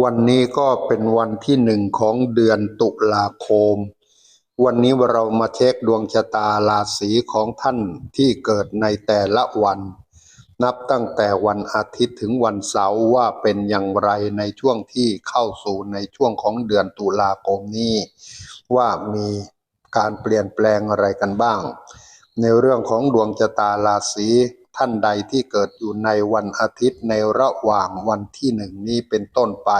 วันนี้ก็เป็นวันที่หนึ่งของเดือนตุลาคม วันนี้เรามาเช็คดวงชะตาราศีของท่านที่เกิดในแต่ละวัน นับตั้งแต่วันอาทิตย์ถึงวันเสาร์ว่าเป็นอย่างไรในช่วงที่เข้าสู่ในช่วงของเดือนตุลาคมนี้ ว่ามีการเปลี่ยนแปลงอะไรกันบ้าง ในเรื่องของดวงชะตาราศี ท่านใดที่เกิดอยู่ในวันอาทิตย์ในระหว่างวันที่หนึ่งนี้เป็นต้นไป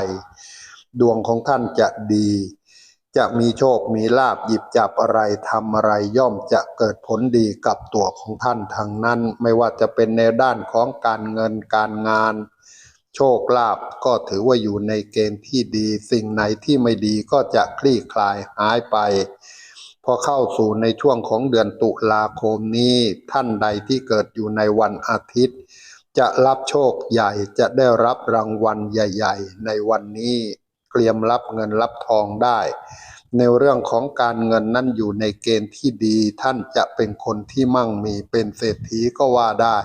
ดวงของท่านจะดี จะมีโชคมีลาบหยิบจับอะไรทำอะไรย่อมจะเกิดผลดีกับตัวของท่านทางนั้น ไม่ว่าจะเป็นในด้านของการเงินการงาน โชคลาภก็ถือว่าอยู่ในเกณฑ์ที่ดี สิ่งไหนที่ไม่ดีก็จะคลี่คลายหายไป พอเข้าสู่ในช่วงของเดือนตุลาคมนี้ท่านใดที่เกิดอยู่ในวันอาทิตย์ จะรับโชคใหญ่จะได้รับรางวัลใหญ่ ๆ ในวันนี้เตรียมรับเงินรับทองได้ ในเรื่องของการเงินนั่นอยู่ในเกณฑ์ที่ดี ท่านจะเป็นคนที่มั่งมีเป็นเศรษฐีก็ว่าได้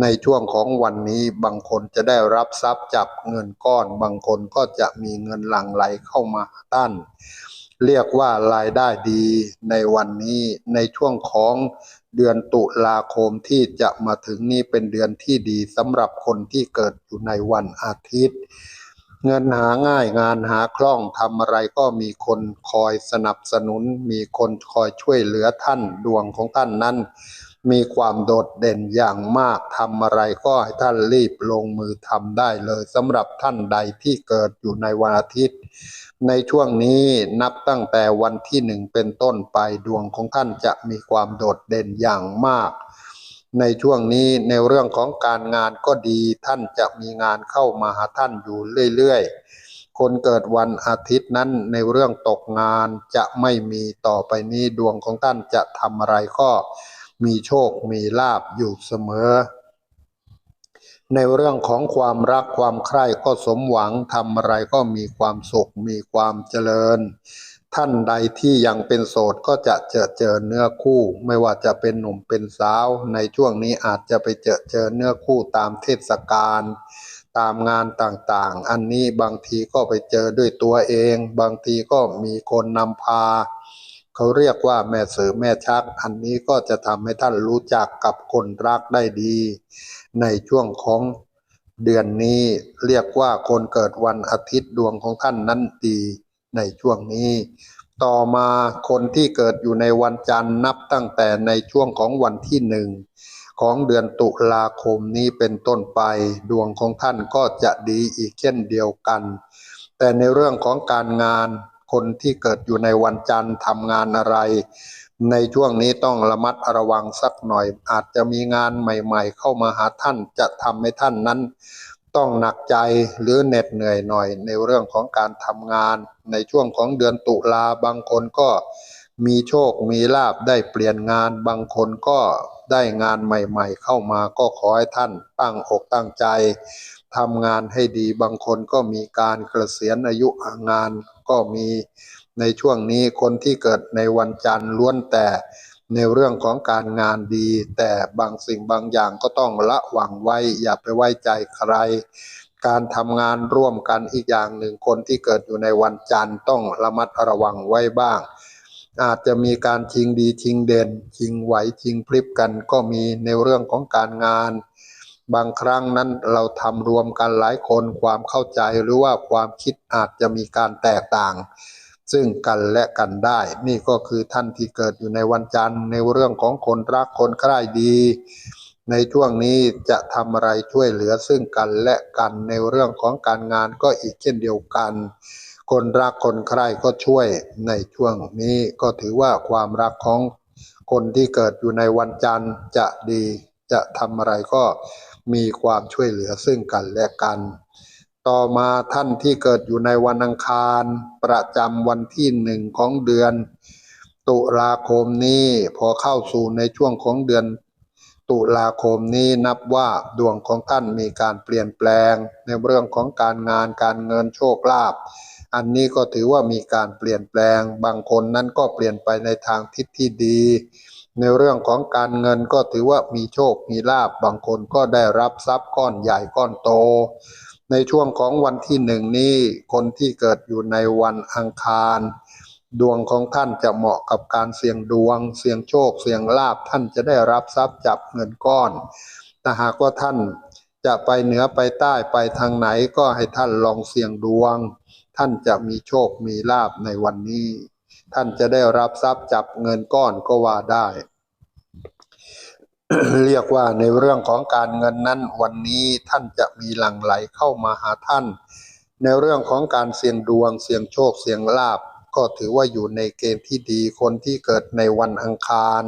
ในช่วงของวันนี้บางคนจะได้รับทรัพย์จับเงินก้อน บางคนก็จะมีเงินหลั่งไหลเข้ามาท่าน เรียกว่ารายได้ดีในวันนี้ในช่วงของเดือนตุลาคมที่จะมาถึงนี้เป็นเดือนที่ดีสำหรับคนที่เกิดอยู่ในวันอาทิตย์ เงินหาง่ายงานหาคล่องทำอะไรก็มีคนคอยสนับสนุน มีคนคอยช่วยเหลือท่านดวงของท่านนั้น มีความโดดเด่นอย่างมากทำอะไรก็ให้ท่านรีบลงมือทำได้เลยสำหรับท่านใดที่เกิดอยู่ในวันอาทิตย์ ในช่วงนี้นับตั้งแต่วันที่หนึ่งเป็นต้นไปดวงของท่านจะมีความโดดเด่นอย่างมาก ในช่วงนี้ในเรื่องของการงานก็ดีท่านจะมีงานเข้ามาหาท่านอยู่เรื่อยๆ คนเกิดวันอาทิตย์นั้นในเรื่องตกงานจะไม่มีต่อไปนี้ดวงของท่านจะทำอะไรก็มีโชคมีลาบอยู่เสมอ ในเรื่องของความรักความใคร่ก็สมหวังทำอะไรก็มีความสุขมีความเจริญ ท่านใดที่ยังเป็นโสดก็จะเจอเจอเนื้อคู่ ไม่ว่าจะเป็นหนุ่มเป็นสาว ในช่วงนี้อาจจะไปเจอเจอเนื้อคู่ตามเทศกาลตามงานต่างๆ อันนี้บางทีก็ไปเจอด้วยตัวเอง บางทีก็มีคนนำพา เขาเรียกว่าแม่เสือแม่ชัก อันนี้ก็จะทำให้ท่านรู้จักกับคนรักได้ดี ในช่วงของเดือนนี้เรียกว่าคนเกิดวันอาทิตย์ดวงของท่านนั้นดีในช่วงนี้ ต่อมาคนที่เกิดอยู่ในวันจันทร์นับตั้งแต่ในช่วงของวันที่หนึ่งของเดือนตุลาคมนี้เป็นต้นไป ดวงของท่านก็จะดีอีกเช่นเดียวกัน แต่ในเรื่องของการงาน คนที่เกิดอยู่ในวันจันทร์ทำงานอะไร ในช่วงนี้ต้องระมัดระวังสักหน่อย อาจจะมีงานใหม่ ๆ เข้ามาหาท่านจะทำให้ท่านนั้น ต้องหนักใจหรือเหน็ดเหนื่อยหน่อย ในเรื่องของการทำงาน ในช่วงของเดือนตุลาบางคนก็มีโชค มีลาบได้เปลี่ยนงาน บางคนก็ได้งานใหม่ๆ เข้ามาก็ขอให้ท่านตั้งอกตั้งใจทำงานให้ดี บางคนก็มีการเกษียณอายุงาน ก็มีในช่วงนี้คนที่เกิดในวันจันทร์ล้วนแต่ในเรื่องของการงานดี แต่บางสิ่งบางอย่างก็ต้องละหวังไว้ อย่าไปไว้ใจใคร การทำงานร่วมกันอีกอย่างหนึ่งคนที่เกิดอยู่ในวันจันทร์ต้องระมัดระวังไว้บ้าง อาจจะมีการชิงดีชิงเด่นชิงไหวชิงพลิบกันก็มีในเรื่องของการงาน บางครั้งนั้นเราทำรวมกันหลายคนความเข้าใจหรือว่าความคิดอาจจะมีการแตกต่าง ซึ่งกันและกันได้ นี่ก็คือท่านที่เกิดอยู่ในวันจันทร์ในเรื่องของคนรักคนใคร่ดี ในช่วงนี้จะทำอะไรช่วยเหลือซึ่งกันและกันในเรื่องของการงานก็อีกเช่นเดียวกัน คนรักคนใคร่ก็ช่วยในช่วงนี้ก็ถือว่าความรักของคนที่เกิดอยู่ในวันจันทร์จะดีจะทำอะไรก็ มีความช่วยเหลือซึ่งกันและกัน ต่อมาท่านที่เกิดอยู่ในวันอังคาร ประจำวันที่หนึ่งของเดือน ตุลาคมนี้พอเข้าสู่ในช่วงของเดือน ตุลาคมนี้นับว่าดวงของท่านมีการเปลี่ยนแปลง ในเรื่องของการงานการเงินโชคลาภอันนี้ก็ถือว่ามีการเปลี่ยนแปลง บางคนนั้นก็เปลี่ยนไปในทางทิศที่ดี ในเรื่องของการเงินก็ถือว่ามีโชค มีลาบบางคนก็ได้รับทรัพย์ก้อนใหญ่ก้อนโต ในช่วงของวันที่หนึ่งนี้คนที่เกิดอยู่ในวันอังคาร ดวงของท่านจะเหมาะกับการเสี่ยงดวง เสี่ยงโชค เสี่ยงลาภท่านจะได้รับทรัพย์จับเงินก้อนแต่หากว่าท่านจะไปเหนือไปใต้ไปทางไหนก็ให้ท่านลองเสี่ยงดวง ท่านจะมีโชคมีลาภในวันนี้ ท่านจะได้รับทรัพย์จับเงินก้อนก็ว่าได้ เรียกว่าในเรื่องของการเงินนั้นวันนี้ท่านจะมีหลั่งไหลเข้ามาหาท่าน ในเรื่องของการเสี่ยงดวง เสี่ยงโชคเสี่ยงลาภก็ถือว่าอยู่ในเกณฑ์ที่ดีคนที่เกิดในวันอังคาร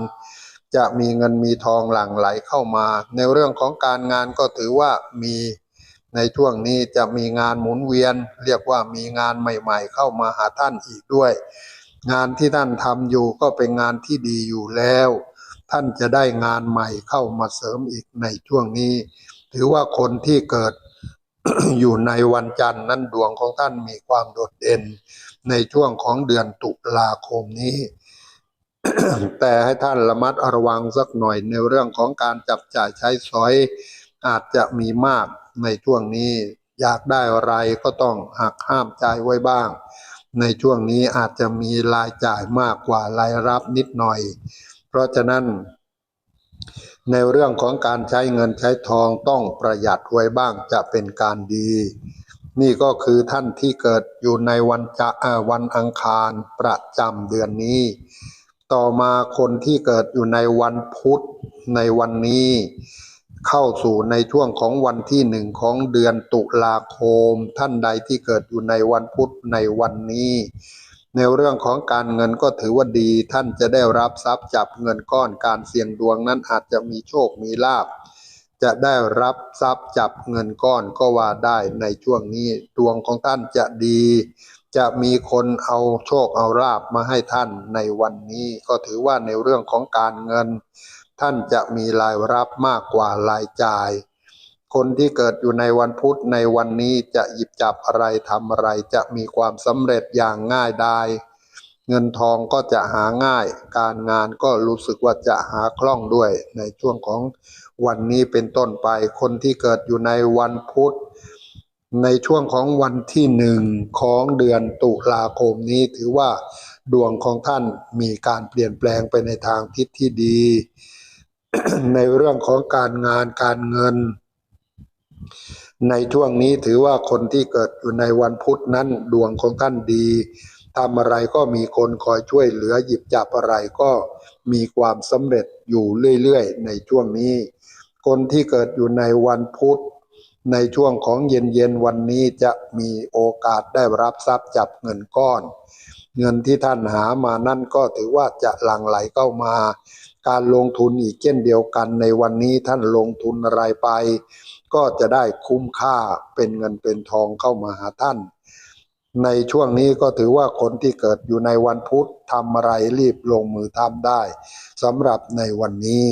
จะมีเงินมีทองหลั่งไหลเข้ามา ในเรื่องของการงานก็ถือว่ามีในช่วงนี้จะมีงานหมุนเวียน เรียกว่ามีงานใหม่ ๆ เข้ามาหาท่านอีกด้วย งานที่ท่านทำอยู่ก็เป็นงานที่ดีอยู่แล้ว ท่านจะได้งานใหม่เข้ามาเสริมอีกในช่วงนี้ ถือว่าคนที่เกิดอยู่ในวันจันทร์นั้นดวงของท่านมีความโดดเด่น ในช่วงของเดือนตุลาคมนี้ แต่ให้ท่านระมัดระวังสักหน่อยในเรื่องของการจับจ่ายใช้สอย อาจจะมีมากในช่วงนี้ อยากได้อะไรก็ต้องหักห้ามจ่ายไว้บ้าง ในช่วงนี้อาจจะมีรายจ่ายมากกว่ารายรับนิดหน่อย เพราะฉะนั้น ในเรื่องของการใช้เงินใช้ทองต้องประหยัดไว้บ้างจะเป็นการดี นี่ก็คือท่านที่เกิดอยู่ในวันจะวันอังคารประจำเดือนนี้ ต่อมาคนที่เกิดอยู่ในวันพุธในวันนี้ เข้าสู่ในช่วงของวันที่หนึ่งของเดือนตุลาคม ท่านใดที่เกิดอยู่ในวันพุธในวันนี้ ในเรื่องของการเงินก็ถือว่าดี ท่านจะได้รับทรัพย์จับเงินก้อนการเสี่ยงดวงนั้นอาจจะมีโชคมีลาภจะได้รับทรัพย์จับเงินก้อนก็ว่าได้ในช่วงนี้ดวงของท่านจะดี จะมีคนเอาโชคเอาลาภมาให้ท่านในวันนี้ ก็ถือว่าในเรื่องของการเงิน ท่านจะมีรายรับมากกว่ารายจ่าย คนที่เกิดอยู่ในวันพุธในวันนี้จะหยิบจับอะไรทำอะไรจะมีความสำเร็จอย่างง่ายดายเงินทองก็จะหาง่าย การงานก็รู้สึกว่าจะหาคล่องด้วย ในช่วงของวันนี้เป็นต้นไป คนที่เกิดอยู่ในวันพุธ ในช่วงของวันที่หนึ่งของเดือนตุลาคมนี้ถือว่าดวงของท่านมีการเปลี่ยนแปลงไปในทางทิศที่ดี ในเรื่องของการงานการเงิน ในช่วงนี้ถือว่าคนที่เกิดอยู่ในวันพุธนั้นดวงของท่านดีทำอะไรก็มีคนคอยช่วยเหลือหยิบจับอะไรก็มีความสำเร็จอยู่เรื่อยๆ ในช่วงนี้ คนที่เกิดอยู่ในวันพุธ ในช่วงของเย็นๆ วันนี้จะมีโอกาสได้รับทรัพย์จับเงินก้อน เงินที่ท่านหามานั่นก็ถือว่าจะหลั่งไหลเข้ามา การลงทุนอีกเช่นเดียวกันในวันนี้ท่านลงทุนอะไรไป ก็จะได้คุ้มค่าเป็นเงินเป็นทองเข้ามาหาท่าน ในช่วงนี้ก็ถือว่าคนที่เกิดอยู่ในวันพุธทำอะไรรีบลงมือทำได้สำหรับในวันนี้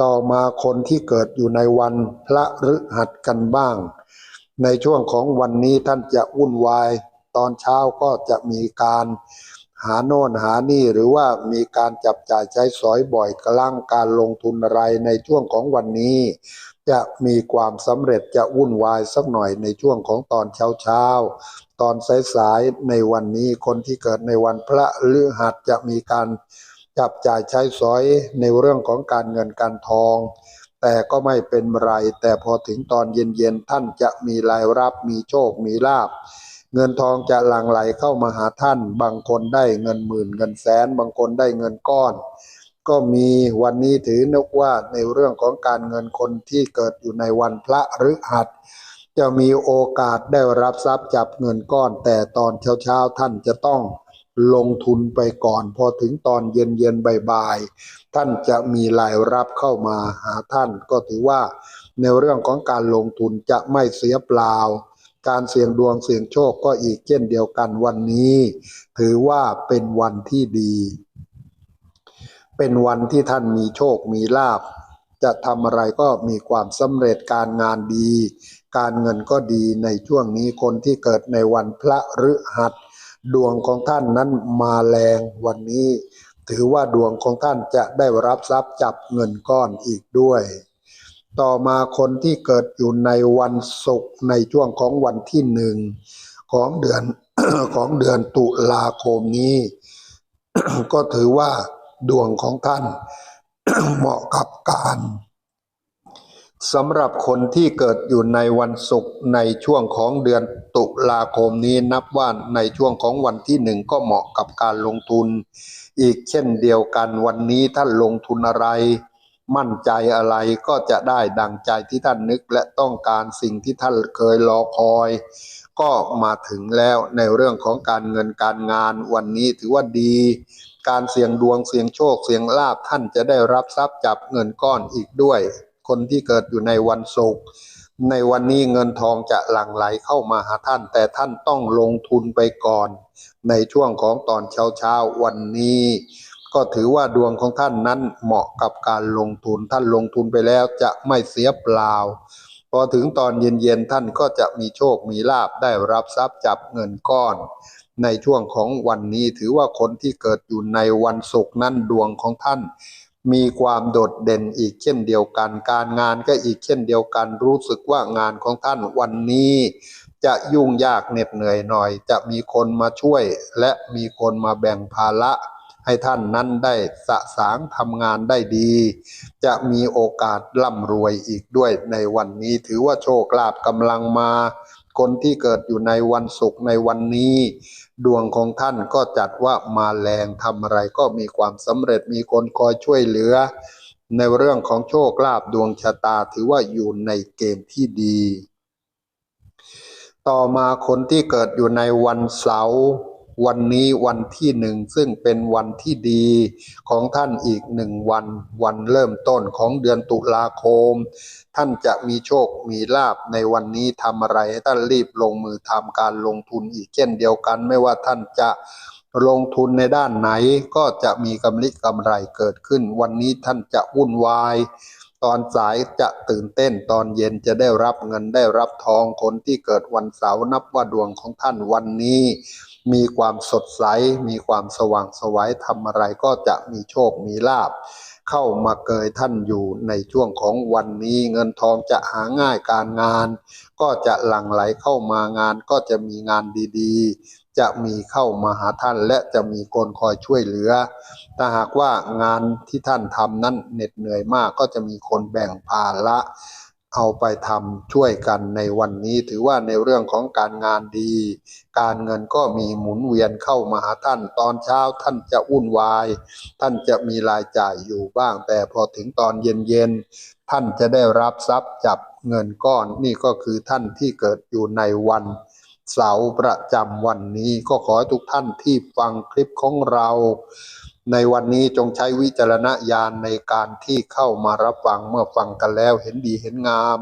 ต่อมาคนที่เกิดอยู่ในวันพระฤหัสกันบ้าง ในช่วงของวันนี้ท่านจะวุ่นวาย ตอนเช้าก็จะมีการ หาโน่นหานี่หรือว่ามีการจับจ่ายใช้สอยบ่อยกลั่งการลงทุนอะไรในช่วงของวันนี้ จะมีความสำเร็จจะวุ่นวายสักหน่อยในช่วงของตอนเช้าเช้าตอนสายๆในวันนี้คนที่เกิดในวันพระฤหัสจะมีการจับจ่ายใช้สอยในเรื่องของการเงินการทอง แต่ก็ไม่เป็นไร แต่พอถึงตอนเย็นๆท่านจะมีรายรับมีโชคมีลาภ เงินทองจะหลั่งไหลเข้ามาหาท่าน บางคนได้เงินหมื่นเงินแสน บางคนได้เงินก้อน ก็มีวันนี้ถือนกว่าในเรื่องของการเงินคนที่เกิดอยู่ในวันพระฤหัสจะมีโอกาสได้รับทรัพย์จับเงินก้อน แต่ตอนเช้าๆท่านจะต้องลงทุนไปก่อน พอถึงตอนเย็นๆบ่ายๆท่านจะมีรายรับเข้ามาหาท่าน ก็ถือว่าในเรื่องของการลงทุนจะไม่เสียเปล่า การเสี่ยงดวงเสี่ยงโชคก็อีกเช่นเดียวกันวันนี้ ถือว่าเป็นวันที่ดี เป็นวันที่ท่านมีโชคมีลาภจะทำอะไรก็มีความสำเร็จการงานดี การเงินก็ดีในช่วงนี้คนที่เกิดในวันพระฤหัส ดวงของท่านนั้นมาแรงวันนี้ ถือว่าดวงของท่านจะได้รับทรัพย์จับเงินก้อนอีกด้วย ต่อมาคนที่เกิดอยู่ในวันศุกร์ในช่วงของวันที่หนึ่งของเดือนของเดือนตุลาคมนี้ ก็ถือว่าดวงของท่านเหมาะกับการสำหรับคนที่เกิดอยู่ในวันศุกร์ในช่วงของเดือนตุลาคมนี้นับว่าในช่วงของวันที่หนึ่งก็เหมาะกับการลงทุน อีกเช่นเดียวกันวันนี้ท่านลงทุนอะไร มั่นใจอะไรก็จะได้ดังใจที่ท่านนึกและต้องการสิ่งที่ท่านเคยรอคอย ก็มาถึงแล้วในเรื่องของการเงินการงานวันนี้ถือว่าดี การเสี่ยงดวงเสี่ยงโชคเสี่ยงลาภท่านจะได้รับทรัพย์จับเงินก้อนอีกด้วย คนที่เกิดอยู่ในวันศุกร์ในวันนี้เงินทองจะหลั่งไหลเข้ามาหาท่าน แต่ท่านต้องลงทุนไปก่อน ในช่วงของตอนเช้าเช้าๆวันนี้ ก็ถือว่าดวงของท่านนั้นเหมาะกับการลงทุนท่านลงทุนไปแล้วจะไม่เสียเปล่า พอถึงตอนเย็นๆท่านก็จะมีโชคมีลาบได้รับทรัพย์จับเงินก้อน ในช่วงของวันนี้ถือว่าคนที่เกิดอยู่ในวันศุกร์นั้นดวงของท่านมีความโดดเด่นอีกเช่นเดียวกัน การงานก็อีกเช่นเดียวกัน รู้สึกว่างานของท่านวันนี้ จะยุ่งยากเหน็ดเหนื่อยหน่อย จะมีคนมาช่วย และมีคนมาแบ่งภาระ ให้ท่านนั้นได้สะสางทำงานได้ดี จะมีโอกาสร่ำรวยอีกด้วยในวันนี้ถือว่าโชคลาภกำลังมา คนที่เกิดอยู่ในวันศุกร์ในวันนี้ ดวงของท่านก็จัดว่ามาแรงทำอะไรก็มีความสำเร็จมีคนคอยช่วยเหลือ ในเรื่องของโชคลาภดวงชะตาถือว่าอยู่ในเกณฑ์ที่ดี ต่อมาคนที่เกิดอยู่ในวันเสาร์ วันนี้วันที่หนึ่งซึ่งเป็นวันที่ดีของท่านอีกหนึ่งวัน วันเริ่มต้นของเดือนตุลาคม ท่านจะมีโชคมีลาบในวันนี้ทำอะไรให้ท่านรีบลงมือทำการลงทุนอีกเช่นเดียวกัน ไม่ว่าท่านจะลงทุนในด้านไหนก็จะมีกำไรกำไรเกิดขึ้น วันนี้ท่านจะวุ่นวาย ตอนสายจะตื่นเต้นตอนเย็นจะได้รับเงินได้รับทองคนที่เกิดวันเสาร์นับว่าดวงของท่านวันนี้ มีความสดใส มีความสว่างสวัยทำอะไรก็จะมีโชคมีลาบเข้ามาเกยท่านอยู่ในช่วงของวันนี้ เงินทองจะหาง่ายการงาน ก็จะหลั่งไหลเข้ามางานก็จะมีงานดีๆ จะมีเข้ามาหาท่านและจะมีคนคอยช่วยเหลือ ถ้าหากว่างานที่ท่านทำนั้นเหน็ดเหนื่อยมากก็จะมีคนแบ่งภาระเอาไปทำช่วยกันในวันนี้ถือว่าในเรื่องของการงานดี การเงินก็มีหมุนเวียนเข้ามาหาท่าน ตอนเช้าท่านจะวุ่นวาย ท่านจะมีรายจ่ายอยู่บ้าง แต่พอถึงตอนเย็นๆท่านจะได้รับทรัพย์จับเงินก้อนนี่ก็คือท่านที่เกิดอยู่ในวัน เสาร์ประจำวันนี้ก็ขอให้ทุกท่านที่ฟังคลิปของเรา ในวันนี้จงใช้วิจารณญาณในการที่เข้ามารับฟังเมื่อฟังกันแล้วเห็นดีเห็นงาม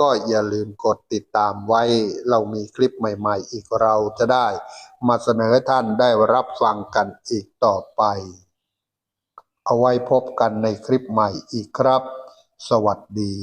ก็อย่าลืมกดติดตามไว้ เรามีคลิปใหม่ๆ อีกเราจะได้มาเสนอให้ท่านได้รับฟังกันอีกต่อไป เอาไว้พบกันในคลิปใหม่อีกครับ สวัสดี